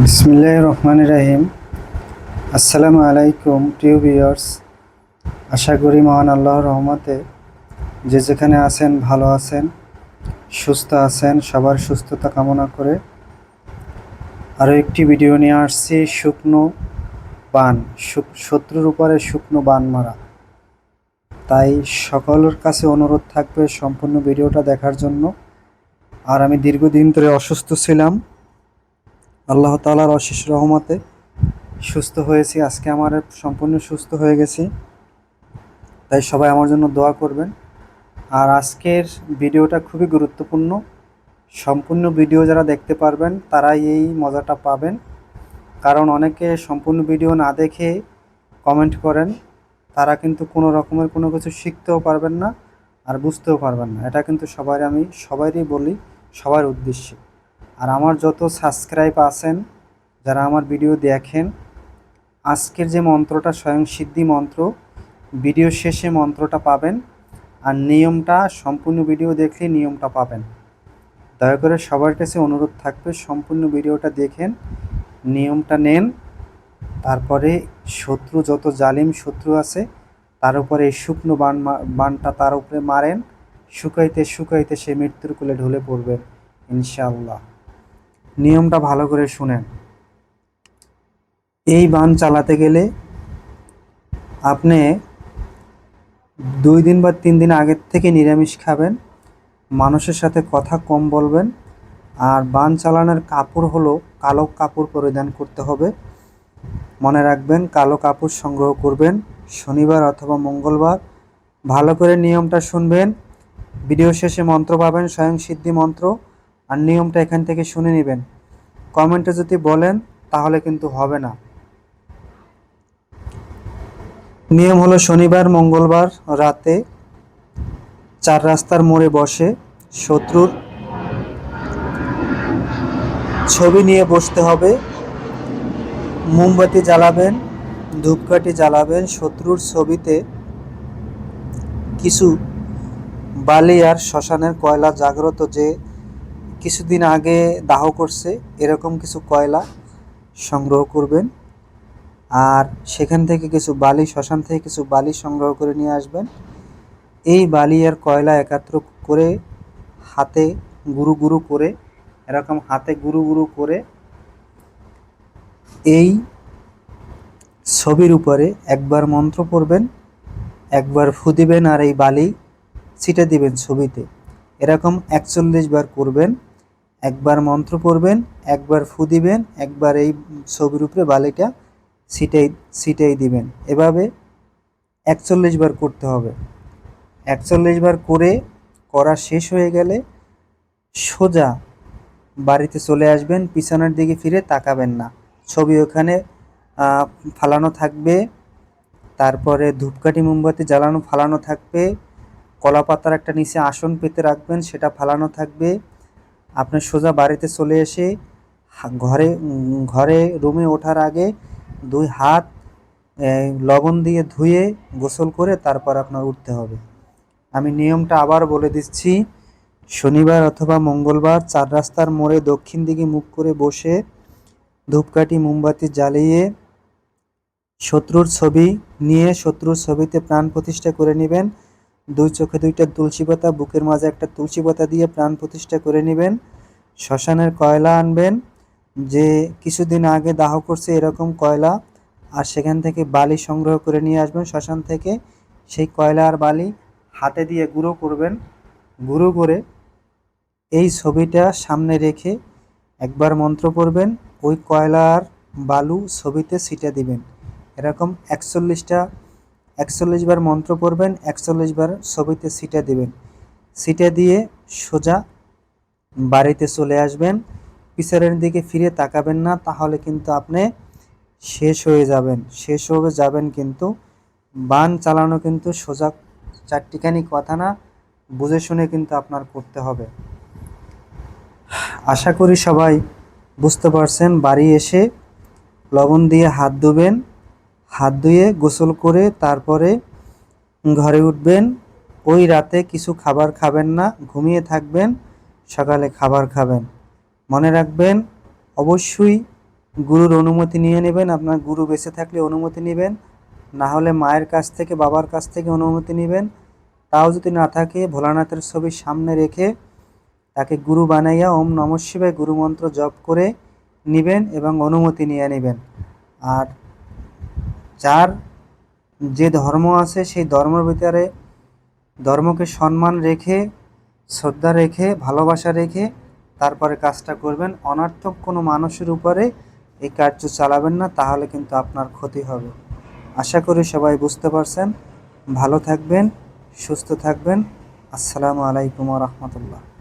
বিসমিল্লাহ রহমান রাহিম। আসসালামু আলাইকুম টিউ ভিউয়ার্স। আশা করি মহান আল্লাহর রহমতে যে যেখানে আছেন, ভালো আছেন, সুস্থ আছেন, সবার সুস্থতা কামনা করে আরও একটি ভিডিও নিয়ে আসছি, শুকনো বান শত্রুর উপরে শুকনো বান মারা। তাই সকলের কাছে অনুরোধ থাকবে সম্পূর্ণ ভিডিওটা দেখার জন্য। আর আমি দীর্ঘদিন ধরে অসুস্থ ছিলাম। আল্লাহ তালার অশেষ রহমতে সুস্থ হয়েছি, আজকে আমার সম্পূর্ণ সুস্থ হয়ে গেছি। তাই সবাই আমার জন্য দোয়া করবেন। আর আজকের ভিডিওটা খুবই গুরুত্বপূর্ণ। সম্পূর্ণ ভিডিও যারা দেখতে পারবেন, তারাই এই মজাটা পাবেন। কারণ অনেকে সম্পূর্ণ ভিডিও না দেখে কমেন্ট করেন। তারা কিন্তু কোনো রকমের কোনো কিছু শিখতেও পারবেন না আর বুঝতেও পারবেন না। এটা কিন্তু সবাই আমি সবারই বলি, সবার উদ্দেশ্যে। আর আমার যত সাবস্ক্রাইব আছেন, যারা আমার ভিডিও দেখেন, আজকের যে মন্ত্রটা স্বয়ং সিদ্ধি মন্ত্র ভিডিও শেষে মন্ত্রটা পাবেন আর নিয়মটা, সম্পূর্ণ ভিডিও দেখলে নিয়মটা পাবেন। দয়া করে সবার কাছে অনুরোধ থাকবে, সম্পূর্ণ ভিডিওটা দেখেন, নিয়মটা নেন, তারপরে শত্রু যত জালিম শত্রু আছে, তার উপরে এই শুকনো বান বানটা তার উপরে মারেন, শুকাইতে শুকাইতে সে মৃত্যুর কোলে ঢলে পড়বে, ইনশাআল্লাহ। নিয়মটা ভালো করে শুনেন। এই বান চালাতে গেলে আপনি দুই দিন বা তিন দিন আগের থেকে নিরামিষ খাবেন, মানুষের সাথে কথা কম বলবেন, আর বান চালানোর কাপড় হলো কালো কাপড় পরিধান করতে হবে। মনে রাখবেন, কালো কাপড় সংগ্রহ করবেন শনিবার অথবা মঙ্গলবার। ভালো করে নিয়মটা শুনবেন। ভিডিও শেষে মন্ত্র পাবেন, স্বয়ং সিদ্ধি মন্ত্র। আর নিয়মটা এখান থেকে শুনে নেবেন। কমেন্টে যদি বলেন, তাহলে কিন্তু হবে না। নিয়ম হলো শনিবার, মঙ্গলবার রাতে চার রাস্তার মোড়ে বসে শত্রুর ছবি নিয়ে বসতে হবে। মোমবাতি জ্বালাবেন, ধূপকাঠি জ্বালাবেন, শত্রুর ছবিতে কিছু বালি আর শ্মশানের কয়লা জাগ্রত যে কিছুদিন আগে দাহ করছে, এরকম কিছু কয়লা সংগ্রহ করবেন। আর সেখান থেকে কিছু বালি, শ্মশান থেকে কিছু বালি সংগ্রহ করে নিয়ে আসবেন। এই বালি আর কয়লা একাত্র করে হাতে গুরু গুরু করে, এরকম হাতে গুরু গুরু করে এই ছবির উপরে একবার মন্ত্র পড়বেন, একবার ফু দিবেন আর এই বালি ছিটে দিবেন ছবিতে। এরকম একচল্লিশ বার করবেন। একবার মন্ত্র পড়বেন, একবার ফু দিবেন, একবার এই ছবির উপরে বালিটা ছিটাই ছিটাই দিবেন। এভাবে একচল্লিশ বার করতে হবে। একচল্লিশ বার করে করা শেষ হয়ে গেলে সোজা বাড়িতে চলে আসবেন, পিছনের দিকে ফিরে তাকাবেন না। ছবি ওখানে ফালানো থাকবে, তারপরে ধূপকাঠি মোমবাতি জ্বালানো, ফালানো থাকবে কলা পাতার একটা নিচে আসন পেতে রাখবেন, সেটা ফালানো থাকবে। আপনি সোজা বাড়িতে চলে এসে ঘরে ঘরে রুমে ওঠার আগে দুই হাত লবণ দিয়ে ধুয়ে গোসল করে তারপর আপনার উঠতে হবে। আমি নিয়মটা আবার বলে দিচ্ছি, শনিবার অথবা মঙ্গলবার চার রাস্তার মোড়ে দক্ষিণ দিকে মুখ করে বসে ধূপকাঠি, মোমবাতি জ্বালিয়ে শত্রুর ছবি নিয়ে শত্রুর ছবিতে প্রাণ প্রতিষ্ঠা করে নেবেন। দুই চোখে দুইটা তুলসী পাতা, বুকের মাঝে একটা তুলসী পাতা দিয়ে প্রাণ প্রতিষ্ঠা করে নেবেন। শ্মশানের কয়লা আনবেন। যে কিছুদিন আগে দাহ করছে এরকম কয়লা, আর সেখান থেকে বালি সংগ্রহ করে নিয়ে আসবেন। শ্মশান থেকে সেই কয়লা আর বালি হাতে দিয়ে গুঁড়ো করবেন। গুঁড়ো করে এই ছবিটা সামনে রেখে একবার মন্ত্র পড়বেন। ওই কয়লার বালু ছবিতে ছিটে দিবেন। এরকম একচল্লিশটা একচল্লিশ বার মন্ত্র পড়বেন, একচল্লিশ বার ছবিতে ছিটে দিবেন। ছিটে দিয়ে সোজা বাড়িতে চলে আসবেন। পিছনের দিকে ফিরে তাকাবেন না, তাহলে কিন্তু আপনি শেষ হয়ে যাবেন। শেষ হয়ে যাবেন কিন্তু। বান চালানো কিন্তু সোজা চারটিখানি কথা না, বুঝে শুনে কিন্তু আপনার করতে হবে। আশা করি সবাই বুঝতে পারছেন, বাড়ি এসে লবণ দিয়ে হাত ধুবেন। হাত ধুয়ে গোসল করে তারপরে ঘরে উঠবেন। ওই রাতে কিছু খাবার খাবেন না, ঘুমিয়ে থাকবেন, সকালে খাবার খাবেন। মনে রাখবেন, অবশ্যই গুরুর অনুমতি নিয়ে নেবেন, আপনার গুরু বেঁচে থাকলে অনুমতি নেবেন। না হলে মায়ের কাছ থেকে, বাবার কাছ থেকে অনুমতি নেবেন। তাও যদি না থাকে, ভোলানাথের ছবি সামনে রেখে তাকে গুরু বানাইয়া ওম নম শিবায় গুরু মন্ত্র জপ করে নেবেন এবং অনুমতি নিয়ে নেবেন। আর যার যে ধর্ম আছে, সেই ধর্মের ভিতরে ধর্মকে সম্মান রেখে, শ্রদ্ধা রেখে, ভালোবাসা রেখে তারপরে কাজটা করবেন। অনার্থক কোনো মানুষের উপরে এই কার্য চালাবেন না, তাহলে কিন্তু আপনার ক্ষতি হবে। আশা করি সবাই বুঝতে পারছেন। ভালো থাকবেন, সুস্থ থাকবেন। আসসালামু আলাইকুম রহমতুল্লাহ।